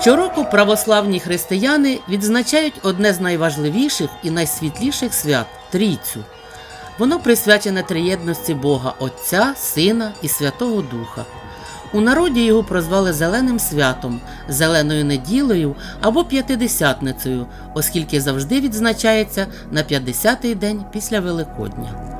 Щороку православні християни відзначають одне з найважливіших і найсвітліших свят трійцю. Воно присвячене триєдності Бога Отця, Сина і Святого Духа. У народі його прозвали Зеленим святом, Зеленою неділею або П'ятидесятницею, оскільки завжди відзначається на 50-й день після Великодня.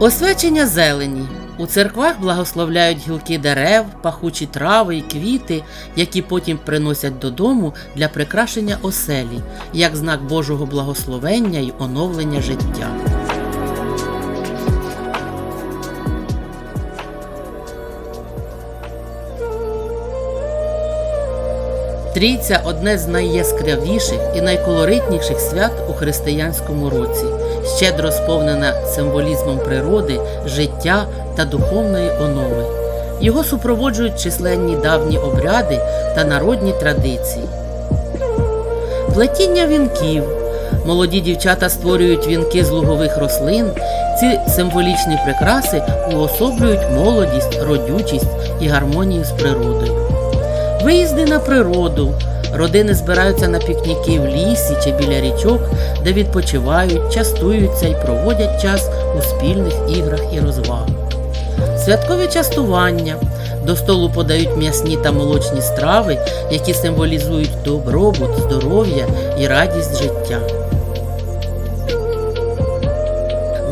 Освячення зелені. У церквах благословляють гілки дерев, пахучі трави і квіти, які потім приносять додому для прикрашення оселі, як знак Божого благословення й оновлення життя. Трійця одне з найяскравіших і найколоритніших свят у християнському році, щедро сповнена символізмом природи, життя та духовної онови. Його супроводжують численні давні обряди та народні традиції. Плетіння вінків. Молоді дівчата створюють вінки з лугових рослин. Ці символічні прикраси уособлюють молодість, родючість і гармонію з природою. Виїзди на природу. Родини збираються на пікніки в лісі чи біля річок, де відпочивають, частуються і проводять час у спільних іграх і розвагах. Святкові частування. До столу подають м'ясні та молочні страви, які символізують добробут, здоров'я і радість життя.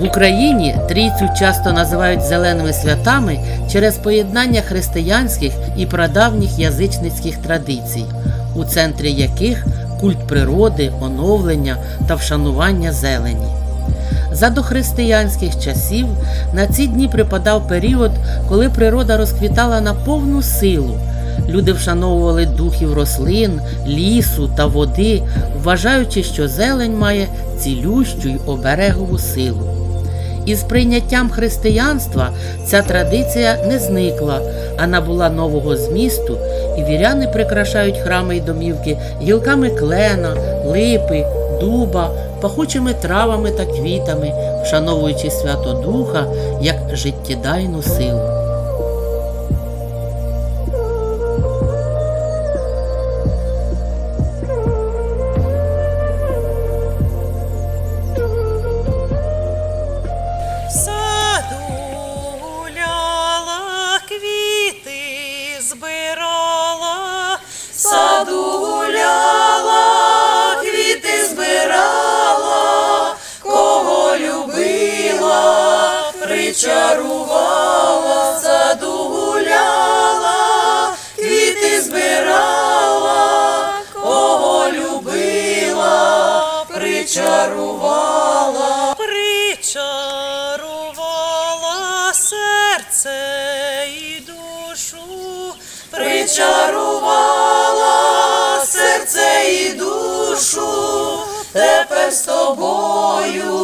В Україні трійцю часто називають зеленими святами через поєднання християнських і прадавніх язичницьких традицій, у центрі яких культ природи, оновлення та вшанування зелені. За дохристиянських часів на ці дні припадав період, коли природа розквітала на повну силу. Люди вшановували духів рослин, лісу та води, вважаючи, що зелень має цілющу й оберегову силу. Із прийняттям християнства ця традиція не зникла, а набула нового змісту, і віряни прикрашають храми й домівки гілками клена, липи, дуба, пахучими травами та квітами, вшановуючи Свято Духа як життєдайну силу. Тепер з тобою.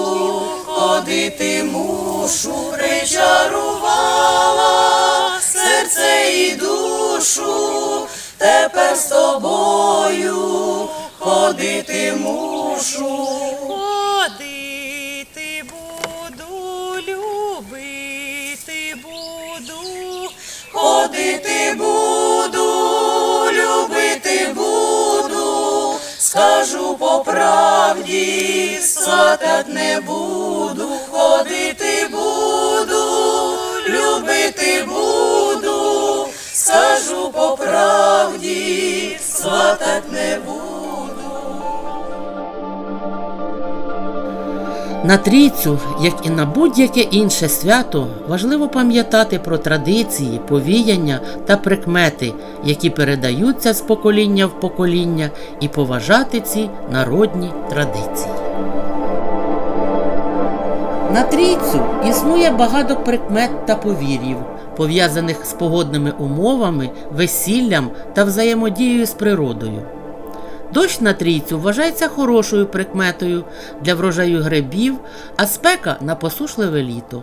Ходити мушу, причарувала серце і душу, тепер з тобою. Ходити мушу. Ходити буду, любити буду, ходити скажу по правді, сватать не буду, ходити буду, любити буду, скажу по правді, сватать не буду. На трійцю, як і на будь-яке інше свято, важливо пам'ятати про традиції, повіяння та прикмети, які передаються з покоління в покоління, і поважати ці народні традиції. На трійцю існує багато прикмет та повір'їв, пов'язаних з погодними умовами, весіллям та взаємодією з природою. Дощ на трійцю вважається хорошою прикметою для врожаю грибів, а спека на посушливе літо.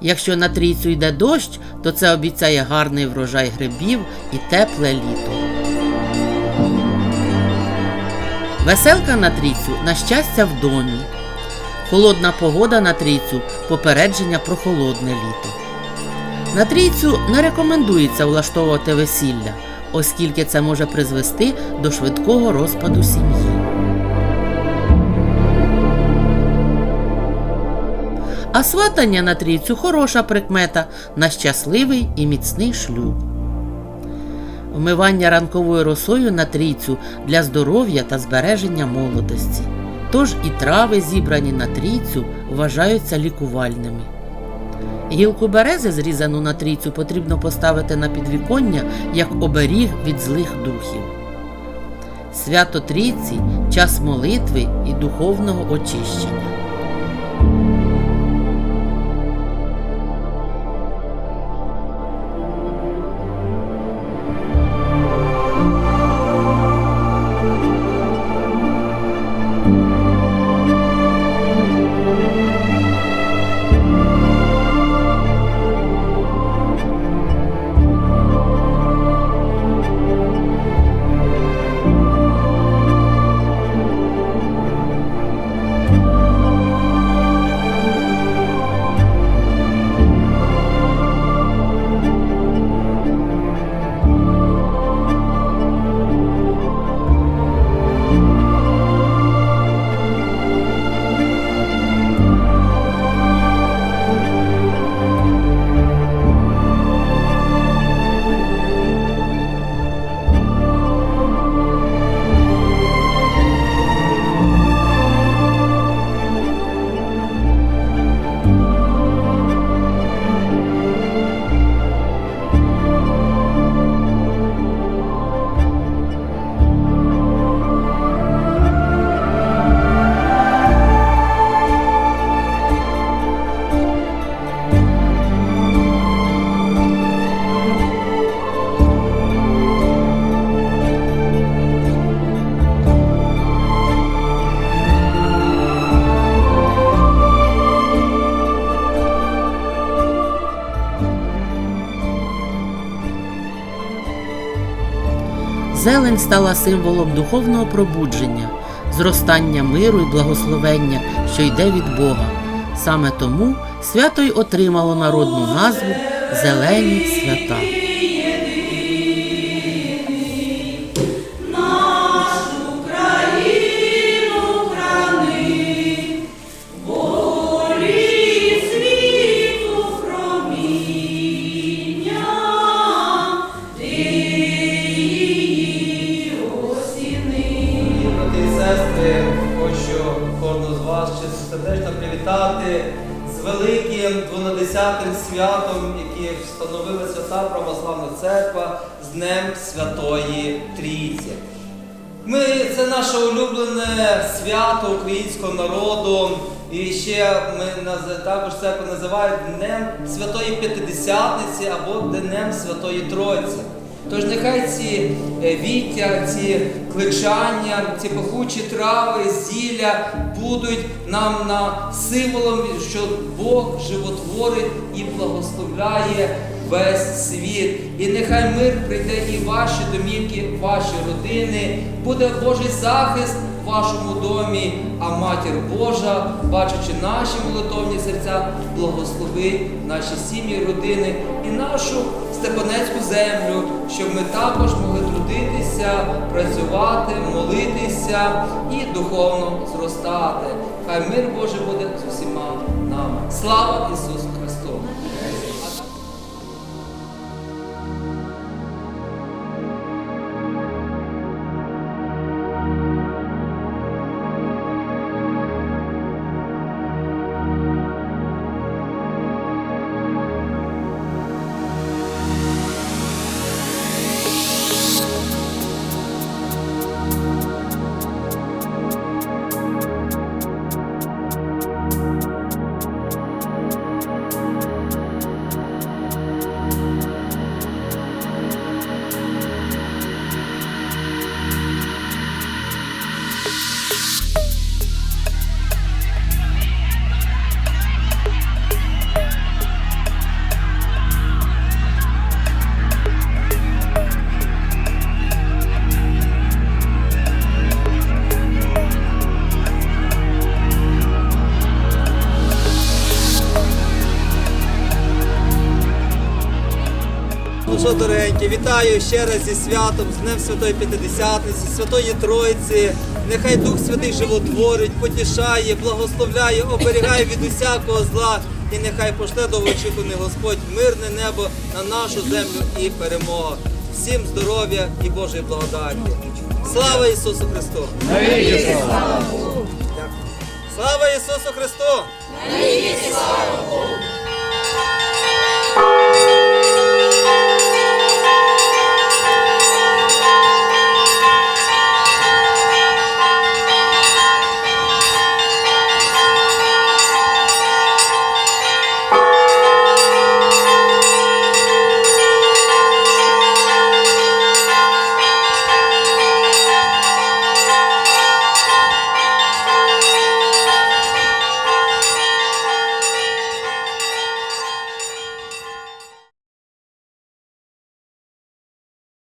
Якщо на трійцю йде дощ, то це обіцяє гарний врожай грибів і тепле літо. Веселка на трійцю на щастя в домі. Холодна погода на трійцю попередження про холодне літо. На трійцю не рекомендується влаштовувати весілля, оскільки це може призвести до швидкого розпаду сім'ї. А сватання на трійцю хороша прикмета на щасливий і міцний шлюб. Вмивання ранковою росою на трійцю для здоров'я та збереження молодості. Тож і трави, зібрані на трійцю, вважаються лікувальними. Гілку берези, зрізану на трійцю, потрібно поставити на підвіконня як оберіг від злих духів. Свято трійці час молитви і духовного очищення. Зелень стала символом духовного пробудження, зростання миру і благословення, що йде від Бога. Саме тому свято й отримало народну назву Зелені свята. Кожного з вас сердечно привітати з великим 12 святом, яке встановила Свята Православна Церква з Днем Святої Трійці. Ми, це наше улюблене свято українського народу. І ще ми також церква називають Днем Святої П'ятидесятниці або Днем Святої Тройці. Тож нехай ці е, віття, ці кличання, ці пахучі трави, зілля будуть нам на символом, що Бог животворить і благословляє весь світ. І нехай мир прийде і ваші домівки, ваші родини, буде Божий захист вашому домі, а матір Божа, бачачи наші молитовні серця, благословить наші сім'ї, родини і нашу Степанецьку землю, щоб ми також могли трудитися, працювати, молитися і духовно зростати. Хай мир Божий буде з усіма нами. Слава Ісусу Христу! Ну що, дорогенькі, вітаю ще раз зі святом, з Днем Святої П'ятидесятниці, Святої Троїці. Нехай Дух Святий животворить, потішає, благословляє, оберігає від усякого зла. І нехай пошле довгоочікуваний Господь мирне небо на нашу землю і перемога. Всім здоров'я і Божої благодаті. Слава Ісусу Христу! Дякую. Слава Ісусу Христу!